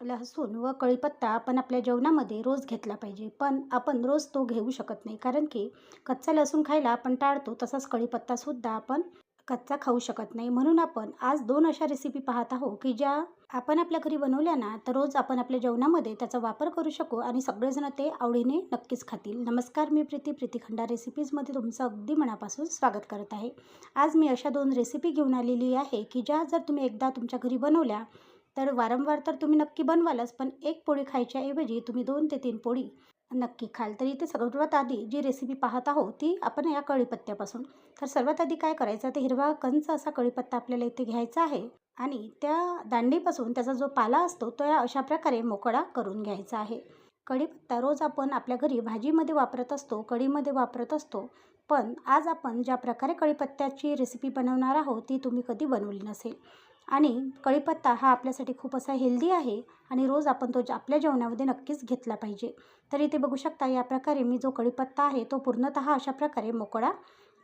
लसूण व कढीपत्ता आपण आपल्या जेवणामध्ये रोज घेतला पाहिजे. पण आपण रोज तो घेऊ शकत नाही. कारण की कच्चा लसूण खायला आपण टाळतो तसाच कढीपत्तासुद्धा आपण कच्चा खाऊ शकत नाही. म्हणून आपण आज दोन अशा रेसिपी पाहत आहोत की ज्या आपण आपल्या घरी बनवल्या ना तर रोज आपण आपल्या जेवणामध्ये त्याचा वापर करू शकू आणि सगळेजण ते आवडीने नक्कीच खातील. नमस्कार मी प्रीती. प्रीती खंडा रेसिपीजमध्ये तुमचं अगदी मनापासून स्वागत करत आहे. आज मी अशा दोन रेसिपी घेऊन आलेली आहे की ज्या जर तुम्ही एकदा तुमच्या घरी बनवल्या तर वारंवार तर तुम्ही नक्की बनवालच पण एक पोळी खायच्याऐवजी तुम्ही दोन ते तीन पोळी नक्की खाल. तर इथे सर्वात आधी जी रेसिपी पाहत आहोत ती आपण या कढीपत्त्यापासून. तर सर्वात आधी काय करायचं ते हिरवा कंच असा कढीपत्ता आपल्याला इथे घ्यायचा आहे आणि त्या दांडीपासून त्याचा जो पाला असतो तो या अशा प्रकारे मोकळा करून घ्यायचा आहे. कढीपत्ता रोज आपण आपल्या घरी भाजीमध्ये वापरत असतो कढीमध्ये वापरत असतो पण आज आपण ज्या प्रकारे कढीपत्त्याची रेसिपी बनवणार आहोत ती तुम्ही कधी बनवली नसेल. आणि कढीपत्ता हा आपल्यासाठी खूप असा हेल्दी आहे आणि रोज आपण तो आपल्या जेवणामध्ये नक्कीच घेतला पाहिजे. तर इथे बघू शकता या प्रकारे मी जो कढीपत्ता आहे तो पूर्णतः अशा प्रकारे मोकळा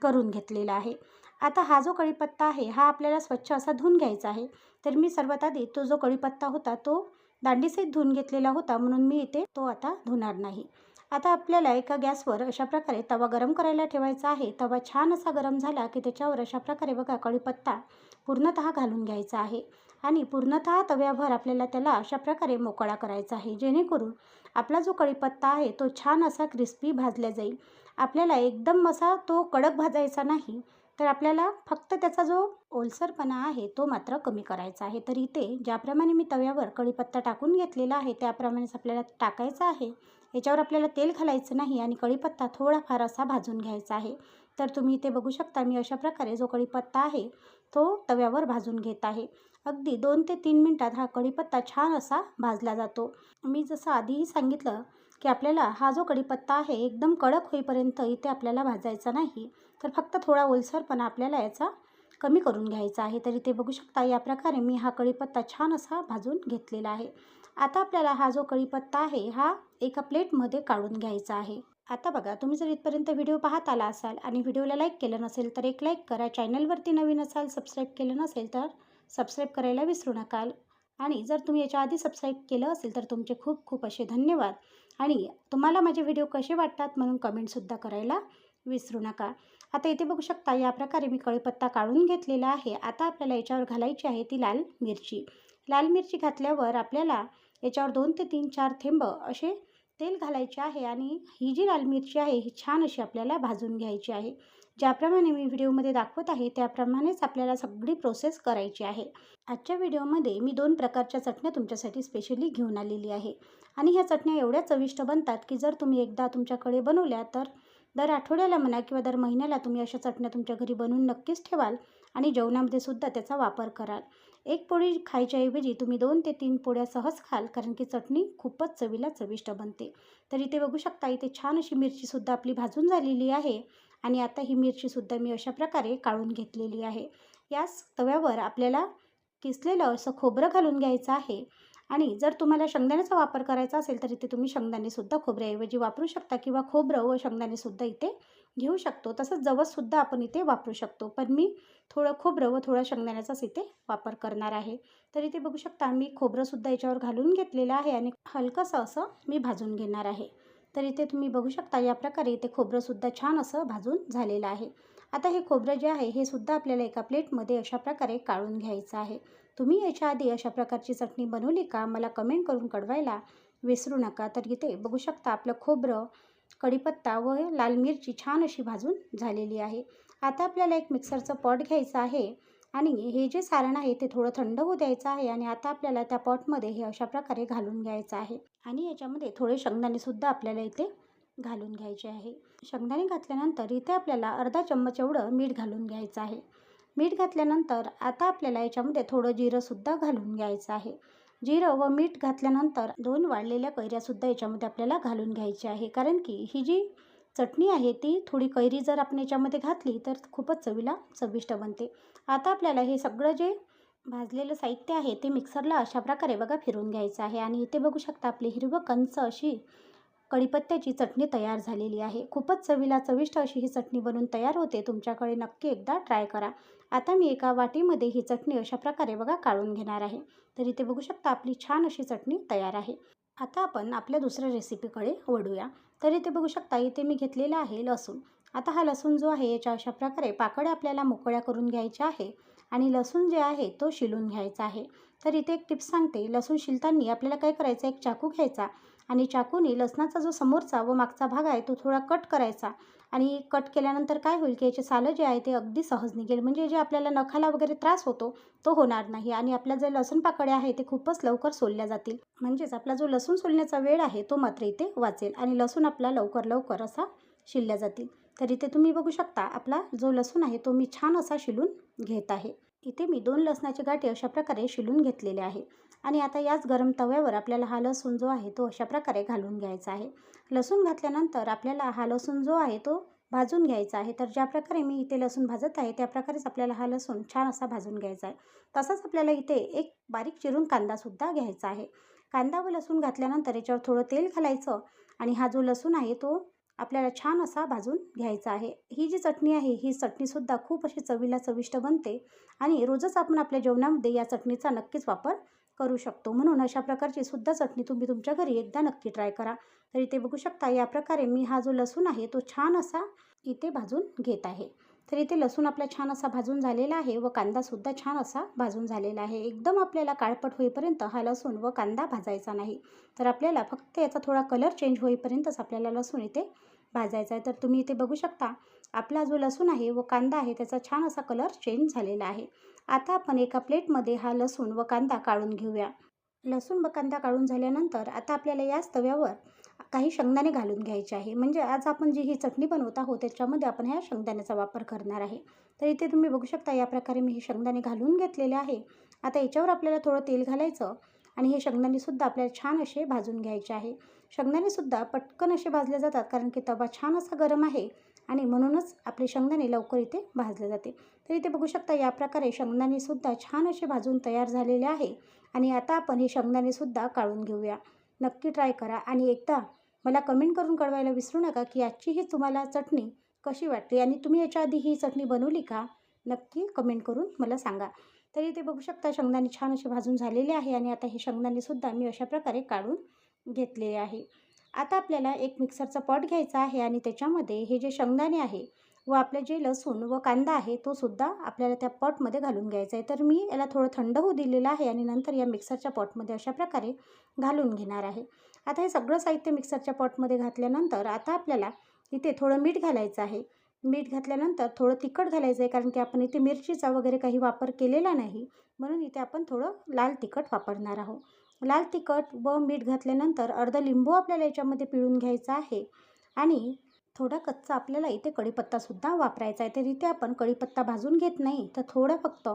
करून घेतलेला आहे. आता हा जो कढीपत्ता आहे हा आपल्याला स्वच्छ असा धुवून घ्यायचा आहे. तर मी सर्वात आधी तो जो कढीपत्ता होता तो दांडीसहित धुवून घेतलेला होता म्हणून मी इथे तो आता धुणार नाही. आता आपल्याला एका गॅसवर अशा प्रकारे तवा गरम करायला ठेवायचा आहे. तवा छान असा गरम झाला की त्याच्यावर अशा प्रकारे बघा कढीपत्ता पूर्णतः घालून घ्यायचा आहे. आणि पूर्णतः तव्यावर आपल्याला त्याला अशा प्रकारे मोकळा करायचा आहे. जेणेकरून आपला जो कढीपत्ता आहे तो छान असा क्रिस्पी भाजला जाईल. आपल्याला एकदम असा तो कडक भाजायचा नाही तर आपल्याला फक्त त्याचा जो ओलसरपणा आहे तो मात्र कमी करायचा आहे. तर इथे ज्याप्रमाणे मी तव्यावर कढीपत्ता टाकून घेतलेला आहे त्याप्रमाणेच आपल्याला टाकायचा आहे. याच्यावर आपल्याला तेल घालायचं नाही आणि कढीपत्ता थोडाफार असा भाजून घ्यायचा आहे. तर तुम्ही इथे बघू शकता मी अशा प्रकारे जो कढीपत्ता आहे तो तव्यावर भाजून घेत आहे. अगदी दोन ते तीन मिनटात हा कढीपत्ता छान असा भाजला जातो. मी जसं आधीही सांगितलं की आपल्याला हा जो कढीपत्ता आहे एकदम कडक होईपर्यंत इथे आपल्याला भाजायचा नाही. तर फक्त थोडा ओलसरपणा आपल्याला याचा कमी करून घ्यायचा आहे. तर इथे बघू शकता या प्रकारे मी हा कढीपत्ता छान असा भाजून घेतलेला आहे. आता आपल्याला हा जो कढीपत्ता आहे हा एका प्लेटमध्ये काढून घ्यायचा आहे. आता बघा तुम्ही जर इथपर्यंत व्हिडिओ पाहत आला असाल आणि व्हिडिओला लाईक केलं नसेल तर एक लाईक करा. चॅनलवरती नवीन असाल सबस्क्राईब केलं नसेल तर सबस्क्राईब करायला विसरू नकाल आणि जर तुम्ही याच्या आधी सबस्क्राईब केलं असेल तर तुमचे खूप खूप असे धन्यवाद. आणि तुम्हाला माझे व्हिडिओ कसे वाटतात म्हणून कमेंटसुद्धा करायला विसरू नका. आता इथे बघू शकता या प्रकारे मी कळीपत्ता काढून घेतलेला आहे. आता आपल्याला याच्यावर घालायची आहे ती लाल मिरची. लाल मिरची घातल्यावर आपल्याला याच्यावर दोन ते तीन चार थेंब असे तेल घालायचे आहे आणि ही जी लाल मिरची आहे ही छान अशी आपल्याला भाजून घ्यायची आहे. ज्याप्रमाणे मी व्हिडिओमध्ये दाखवत आहे त्याप्रमाणेच आपल्याला सगळी प्रोसेस करायची आहे. आजच्या व्हिडिओमध्ये मी दोन प्रकारच्या चटण्या तुमच्यासाठी स्पेशली घेऊन आलेली आहे. आणि ह्या चटण्या एवढ्या चविष्ट बनतात की जर तुम्ही एकदा तुमच्याकडे बनवल्या तर दर आठवड्याला म्हणा किंवा दर महिन्याला तुम्ही अशा चटण्या तुमच्या घरी बनवून नक्कीच ठेवाल. आणि जेवणामध्ये सुद्धा त्याचा वापर कराल. एक पोळी खायच्याऐवजी तुम्ही दोन ते तीन पोळ्या सहज खाल कारण की चटणी खूपच चवीला चविष्ट बनते. तर इथे बघू शकता इथे छान अशी मिरचीसुद्धा आपली भाजून झालेली आहे. आणि आता ही मिरचीसुद्धा मी अशा प्रकारे काढून घेतलेली आहे. याच तव्यावर आपल्याला किसलेलं असं खोबरं घालून घ्यायचं आहे. आणि जर तुम्हाला शेंगदाण्याचा वापर करायचा असेल तर इथे तुम्ही शेंगदाणेसुद्धा खोबऱ्याऐवजी वापरू शकता किंवा खोबरं व शेंगदाणेसुद्धा इथे घेऊ शकतो. तसंच जवससुद्धा आपण इथे वापरू शकतो. पण मी थोडं खोबरं व थोडा शेंगदाण्याचाच इथे वापर करणार आहे. तर इथे बघू शकता मी खोबरंसुद्धा याच्यावर घालून घेतलेलं आहे आणि हलकंसं असं मी भाजून घेणार आहे. तर इथे तुम्ही बघू शकता या प्रकारे इथे खोबरंसुद्धा छान असं भाजून झालेलं आहे. आता हे खोबरं जे आहे हे सुद्धा आपल्याला एका प्लेटमध्ये अशा प्रकारे काढून घ्यायचं आहे. तुम्ही याच्या आधी अशा प्रकारची चटणी बनवली का? मला कमेंट करून कळवायला विसरू नका. तर इथे बघू शकता आपलं खोबरं कढीपत्ता व लाल मिरची छान अशी भाजून झालेली आहे. आता आपल्याला एक मिक्सरचं पॉट घ्यायचं आहे आणि हे जे सारण आहे ते थोडं थंड होऊ द्यायचं आहे आणि आता आपल्याला त्या पॉटमध्ये हे अशा प्रकारे घालून घ्यायचं आहे. आणि याच्यामध्ये थोडे शेंगदाणेसुद्धा आपल्याला इथे घालून घ्यायचे आहे. शेंगदाणे घातल्यानंतर इथे आपल्याला अर्धा चम्मच एवढं मीठ घालून घ्यायचं आहे. मीठ घातल्यानंतर आता आपल्याला याच्यामध्ये थोडं जिरंसुद्धा घालून घ्यायचं आहे. जिरं व मीठ घातल्यानंतर दोन वाळलेल्या कैऱ्यासुद्धा याच्यामध्ये आपल्याला घालून घ्यायची आहे. कारण की ही जी चटणी आहे ती थोडी कैरी जर आपण याच्यामध्ये घातली तर खूपच चवीला चविष्ट बनते. आता आपल्याला हे सगळं जे भाजलेलं साहित्य आहे ते मिक्सरला अशा प्रकारे बघा फिरून घ्यायचं आहे. आणि इथे बघू शकता आपली हिरवं कंच अशी कढीपत्त्याची चटणी तयार झालेली आहे. खूपच चवीला चविष्ट अशी ही चटणी बनवून तयार होते. तुमच्याकडे नक्की एकदा ट्राय करा. आता मी एका वाटीमध्ये ही चटणी अशा प्रकारे बघा काढून घेणार आहे. तर इथे बघू शकता आपली छान अशी चटणी तयार आहे. आता आपण आपल्या दुसऱ्या रेसिपीकडे वळूया. तर इथे बघू शकता इथे मी घेतलेला आहे लसूण. आता हा लसूण जो आहे याच्या अशा प्रकारे पाकळ्या आपल्याला मोकळ्या करून घ्यायच्या आहे आणि लसूण जे आहे तो शिलून घ्यायचा आहे. तर इथे एक टिप्स सांगते. लसूण शिलताना आपल्याला काय करायचं एक चाकू घ्यायचा. आणि चाकूने लसणाचा जो समोरचा व मागचा भाग आहे तो थोडा कट करायचा. आणि कट केल्यानंतर काय होईल की याचे सालं जे आहे ते अगदी सहज निघेल. म्हणजे जे आपल्याला नखाला वगैरे त्रास होतो तो होणार नाही. आणि आपल्या जे लसूण पाकळ्या आहे ते खूपच लवकर सोलल्या जातील. म्हणजेच आपला जो लसूण सोलण्याचा वेळ आहे तो मात्र इथे वाचेल. आणि लसूण आपला लवकर लवकर असा शिलल्या जातील. तर इथे तुम्ही बघू शकता आपला जो लसूण आहे तो मी छान असा शिलून घेत आहे. इथे मी दोन लसणाचे गाठी अशा प्रकारे शिलून घेतलेले आहे. आणि आता याच गरम तव्यावर आपल्याला हा लसूण जो आहे तो अशा प्रकारे घालून घ्यायचा आहे. लसूण घातल्यानंतर आपल्याला हा लसूण जो आहे तो भाजून घ्यायचा आहे. तर ज्या प्रकारे मी इथे लसूण भाजत आहे त्या प्रकारेच आपल्याला हा लसूण छान असा भाजून घ्यायचा आहे. तसाच आपल्याला इथे एक बारीक चिरून कांदासुद्धा घ्यायचा आहे. कांदा व लसूण घातल्यानंतर याच्यावर थोडं तेल घालायचं आणि हा जो लसूण आहे तो आपल्याला छान असा भाजून घ्यायचा आहे. ही जी चटणी आहे ही चटणीसुद्धा खूप अशी चवीला चविष्ट बनते आणि रोजच आपण आपल्या जेवणामध्ये या चटणीचा नक्कीच वापर करू शकतो. म्हणून अशा प्रकारची सुद्धा चटणी तुम्ही तुमच्या घरी एकदा नक्की ट्राय करा. तर इथे बघू शकता या प्रकारे मी हा जो लसूण आहे तो छान असा इथे भाजून घेत आहे. तर इथे लसूण आपला छान असा भाजून झालेला आहे व कांदासुद्धा छान असा भाजून झालेला आहे. एकदम आपल्याला काळपट होईपर्यंत हा लसूण व कांदा भाजायचा नाही. तर आपल्याला फक्त याचा थोडा कलर चेंज होईपर्यंतच आपल्याला लसूण इथे भाजायचा आहे. तर तुम्ही इथे बघू शकता आपला जो लसूण आहे व कांदा आहे त्याचा छान असा कलर चेंज झालेला आहे. आता आपण एका प्लेटमध्ये हा लसूण व कांदा काढून घेऊया. लसूण व कांदा काढून झाल्यानंतर आता आपल्याला याच तव्यावर काही शेंगदाणे घालून घ्यायचे आहे. म्हणजे आज आपण जी ही चटणी बनवत आहोत त्याच्यामध्ये आपण ह्या शेंगदाण्याचा वापर करणार आहे. तर इथे तुम्ही बघू शकता या प्रकारे मी हे शेंगदाणे घालून घेतलेले आहे. आता याच्यावर आपल्याला थोडं तेल घालायचं आणि हे शेंगदाणेसुद्धा आपल्याला छान असे भाजून घ्यायचे आहे. शेंगदाणेसुद्धा पटकन असे भाजले जातात कारण की तवा छान असा गरम आहे आणि म्हणूनच आपले शेंगदाणे लवकर इथे भाजले जाते. तर इथे बघू शकता या प्रकारे शेंगदाणेसुद्धा छान असे भाजून तयार झालेले आहे आणि आता आपण हे शेंगदाणेसुद्धा काढून घेऊया. नक्की ट्राय करा. आणि एकदा मला कमेंट करून कळवायला विसरू नका की आजची ही तुम्हाला चटणी कशी वाटते आणि तुम्ही याच्या आधी ही चटणी बनवली का? नक्की कमेंट करून मला सांगा. तरी ते बघू शकता शेंगदाणे छान असे भाजून झालेले आहे आणि आता हे शेंगदाणेसुद्धा मी अशा प्रकारे काढून घेतलेले आहे. आता आपल्याला एक मिक्सरचा पॉट घ्यायचा आहे आणि त्याच्यामध्ये हे जे शेंगदाणे आहे व आपले जे लसूण व कांदा आहे तो सुद्धा आपल्याला त्या पॉटमध्ये घालून घ्यायचा आहे. तर मी याला थोडं थंड होऊ दिलेलं आहे आणि नंतर या मिक्सरच्या पॉटमध्ये अशा प्रकारे घालून घेणार आहे. आता हे सगळं साहित्य मिक्सरच्या पॉटमध्ये घातल्यानंतर आता आपल्याला इथे थोडं मीठ घालायचं आहे. मीठ घातल्यानंतर थोडं तिखट घालायचं आहे कारण की आपण इथे मिरचीचा वगैरे काही वापर केलेला नाही. म्हणून इथे आपण थोडं लाल तिखट वापरणार आहोत. लाल तिखट व मीठ घातल्यानंतर अर्ध लिंबू आपल्याला याच्यामध्ये पिळून घ्यायचा आहे. आणि थोडा कच्चा आपल्याला इथे कढीपत्तासुद्धा वापरायचा आहे. तर इथे आपण कढीपत्ता भाजून घेत नाही. तर थोडा फक्त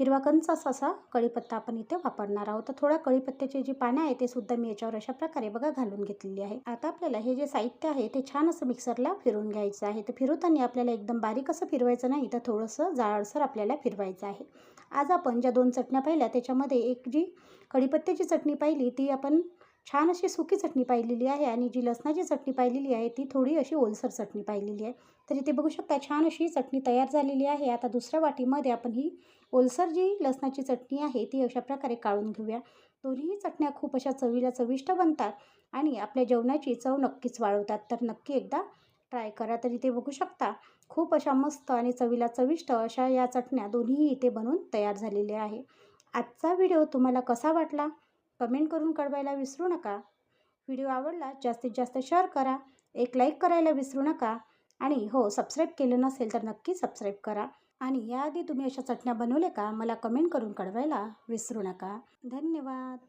हिरवा कंचाच असा कढीपत्ता आपण इथे वापरणार आहोत. तर थोडा कढीपत्त्याची जी पानं आहे ते सुद्धा मी याच्यावर अशा प्रकारे बघा घालून घेतलेली आहे. आता आपल्याला हे जे साहित्य आहे ते छान असं मिक्सरला फिरून घ्यायचं आहे. तर फिरवताना आपल्याला एकदम बारीक असं फिरवायचं नाही. तर थोडंसं जाळसर आपल्याला फिरवायचं आहे. आज आपण ज्या दोन चटण्या पाहिल्या त्याच्यामध्ये एक जी कढीपत्त्याची चटणी पाहिली ती आपण छान अशी सुकी चटणी पाहिलेली आहे आणि जी लसणाची चटणी पाहिलेली आहे ती थोडी अशी ओलसर चटणी पाहिलेली आहे. तर इथे बघू शकता छान अशी चटणी तयार झालेली आहे. आता दुसऱ्या वाटीमध्ये आपण ही ओलसर जी लसणाची चटणी आहे ती अशा प्रकारे काढून घेऊया. दोन्ही चटण्या खूप अशा चवीला चविष्ट बनतात आणि आपल्या जेवणाची चव नक्कीच वाढवतात. तर नक्की एकदा ट्राय करा. तर इथे बघू शकता खूप अशा मस्त आणि चवीला चविष्ट अशा या चटण्या दोन्हीही इथे बनवून तयार झालेल्या आहे. आजचा व्हिडिओ तुम्हाला कसा वाटला? कमेंट करून कळवायला विसरू नका. व्हिडिओ आवडला जास्तीत जास्त शेअर करा एक लाईक करायला विसरू नका आणि हो सबस्क्राईब केलं नसेल तर नक्की सबस्क्राईब करा. आणि याआधी तुम्ही अशा चटण्या बनवल्या का मला कमेंट करून कळवायला विसरू नका. धन्यवाद.